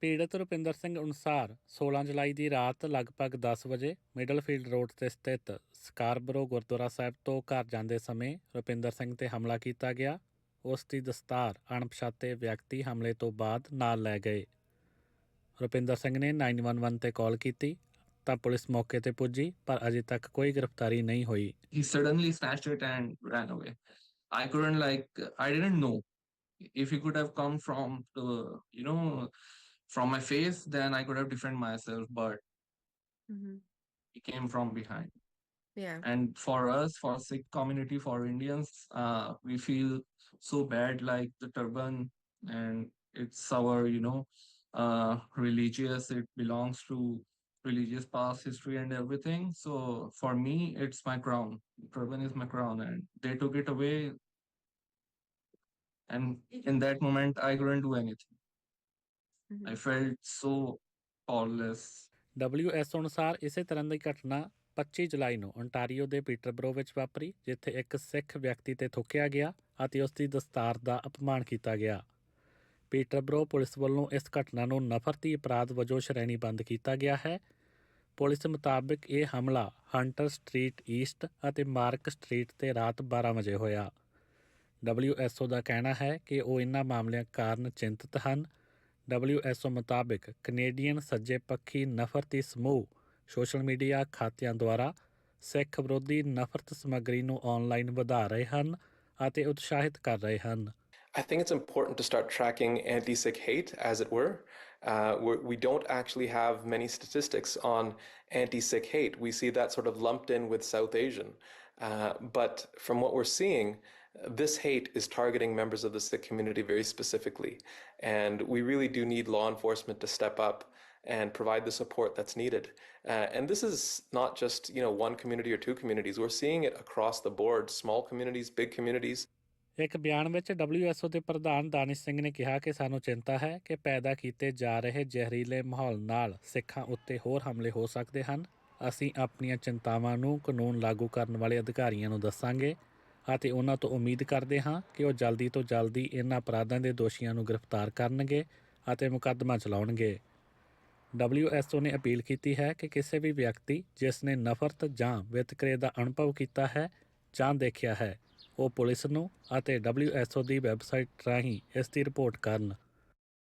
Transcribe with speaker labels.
Speaker 1: ਪੀੜਤ ਰੁਪਿੰਦਰ ਸਿੰਘ ਅਨੁਸਾਰ 16 ਜੁਲਾਈ ਦੀ ਰਾਤ ਲਗਭਗ 10 ਵਜੇ ਮਿਡਲ ਫੀਲਡ ਰੋਡ ਤੇ ਸਥਿਤ ਸਕਾਰਬਰੋ ਗੁਰਦੁਆਰਾ ਸਾਹਿਬ ਤੋਂ ਘਰ ਜਾਂਦੇ ਸਮੇਂ ਰੁਪਿੰਦਰ ਸਿੰਘ ਤੇ ਹਮਲਾ ਕੀਤਾ ਗਿਆ। ਉਸ ਦੀ ਦਸਤਾਰ ਅਣਪਛਾਤੇ ਵਿਅਕਤੀ ਹਮਲੇ ਤੋਂ ਬਾਅਦ ਨਾਲ ਲੈ ਗਏ। ਰੁਪਿੰਦਰ ਸਿੰਘ ਨੇ 911 ਤੇ ਕਾਲ ਕੀਤੀ, ਤਾਂ ਪੁਲਿਸ ਮੌਕੇ ਤੇ ਪੁੱਜੀ, ਪਰ ਅਜੇ ਤੱਕ ਕੋਈ ਗ੍ਰਿਫਤਾਰੀ ਨਹੀਂ ਹੋਈ।
Speaker 2: He suddenly snatched it and ran away. I couldn't, like, I didn't know if he could have come from the you know from my face, then I could have defended myself, but
Speaker 3: hmm
Speaker 2: he came from behind.
Speaker 3: Yeah.
Speaker 2: And for us, for Sikh community, for Indians, uh, we feel so bad like the turban and it's our you know uh, religious. It belongs to religious past history and everything. So for me, it's my crown. Turban is my crown, and they took it away. And in that moment, I couldn't do anything. I felt so powerless.
Speaker 1: WSO ਅਨੁਸਾਰ ਇਸੇ ਤਰ੍ਹਾਂ ਦੀ ਘਟਨਾ 25 ਜੁਲਾਈ ਨੂੰ ontario ਦੇ Peterborough ਵਿੱਚ ਵਾਪਰੀ ਜਿੱਥੇ ਇੱਕ ਸਿੱਖ ਵਿਅਕਤੀ ਤੇ ਥੁੱਕਿਆ ਗਿਆ ਅਤੇ ਉਸ ਦੀ ਦਸਤਾਰ ਦਾ ਅਪਮਾਨ ਕੀਤਾ ਗਿਆ। ਪੀਟਰਬਰੋ ਪੁਲਿਸ ਵੱਲੋਂ ਇਸ ਘਟਨਾ ਨੂੰ ਨਫ਼ਰਤੀ ਅਪਰਾਧ ਵਜੋਂ ਸ਼੍ਰੇਣੀਬੰਦ ਕੀਤਾ ਗਿਆ ਹੈ। ਪੁਲਿਸ ਮੁਤਾਬਕ ਇਹ ਹਮਲਾ ਹੰਟਰ ਸਟਰੀਟ ਈਸਟ ਅਤੇ ਮਾਰਕ ਸਟਰੀਟ ਤੇ ਰਾਤ 12 ਵਜੇ ਹੋਇਆ। WSO ਦਾ ਕਹਿਣਾ ਹੈ ਕਿ ਉਹ ਇਨ੍ਹਾਂ ਮਾਮਲਿਆਂ ਕਾਰਨ ਚਿੰਤਤ ਹਨ WSO ਮੁਤਾਬਕ ਕੈਨੇਡੀਅਨ ਸੱਜੇ ਪੱਖੀ ਨਫ਼ਰਤੀ ਸਮੂਹ ਸੋਸ਼ਲ ਮੀਡੀਆ ਖਾਤਿਆਂ ਦੁਆਰਾ ਸਿੱਖ ਵਿਰੋਧੀ ਨਫ਼ਰਤ ਸਮੱਗਰੀ ਨੂੰ ਆਨਲਾਈਨ ਵਧਾ ਰਹੇ ਹਨ ਅਤੇ ਉਤਸ਼ਾਹਿਤ ਕਰ ਰਹੇ ਹਨ
Speaker 4: I think it's important to start tracking anti Sikh hate, as it were. Uh, we're, we don't actually have many statistics on anti Sikh hate. We see that sort of lumped in with South Asian. Uh, but from what we're seeing, this hate is targeting members of the Sikh community very specifically. And we really do need law enforcement to step up and provide the support that's needed. Uh, and this is not just you know one community or two communities. We're seeing it across the board, small communities, big communities.
Speaker 1: ਇੱਕ ਬਿਆਨ ਵਿੱਚ WSO ਦੇ ਪ੍ਰਧਾਨ ਦਾਨਿਸ਼ ਸਿੰਘ ਨੇ ਕਿਹਾ ਕਿ ਸਾਨੂੰ ਚਿੰਤਾ ਹੈ ਕਿ ਪੈਦਾ ਕੀਤੇ ਜਾ ਰਹੇ ਜ਼ਹਿਰੀਲੇ ਮਾਹੌਲ ਨਾਲ ਸਿੱਖਾਂ ਉੱਤੇ ਹੋਰ ਹਮਲੇ ਹੋ ਸਕਦੇ ਹਨ ਅਸੀਂ ਆਪਣੀਆਂ ਚਿੰਤਾਵਾਂ ਨੂੰ ਕਾਨੂੰਨ ਲਾਗੂ ਕਰਨ ਵਾਲੇ ਅਧਿਕਾਰੀਆਂ ਨੂੰ ਦੱਸਾਂਗੇ ਅਤੇ ਉਹਨਾਂ ਤੋਂ ਉਮੀਦ ਕਰਦੇ ਹਾਂ ਕਿ ਉਹ ਜਲਦੀ ਤੋਂ ਜਲਦੀ ਇਹਨਾਂ ਅਪਰਾਧਾਂ ਦੇ ਦੋਸ਼ੀਆਂ ਨੂੰ ਗ੍ਰਿਫਤਾਰ ਕਰਨਗੇ ਅਤੇ ਮੁਕੱਦਮਾ ਚਲਾਉਣਗੇ। WSO ਨੇ ਅਪੀਲ ਕੀਤੀ ਹੈ ਕਿ ਕਿਸੇ ਵੀ ਵਿਅਕਤੀ ਜਿਸ ਨੇ ਨਫ਼ਰਤ ਜਾਂ ਵਿਤਕਰੇ ਦਾ ਅਨੁਭਵ ਕੀਤਾ ਹੈ ਜਾਂ ਦੇਖਿਆ ਹੈ, ਉਹ ਪੁਲਿਸ ਨੂੰ ਅਤੇ WSO ਦੀ ਵੈਬਸਾਈਟ ਰਾਹੀਂ ਇਸ ਦੀ ਰਿਪੋਰਟ ਕਰਨ।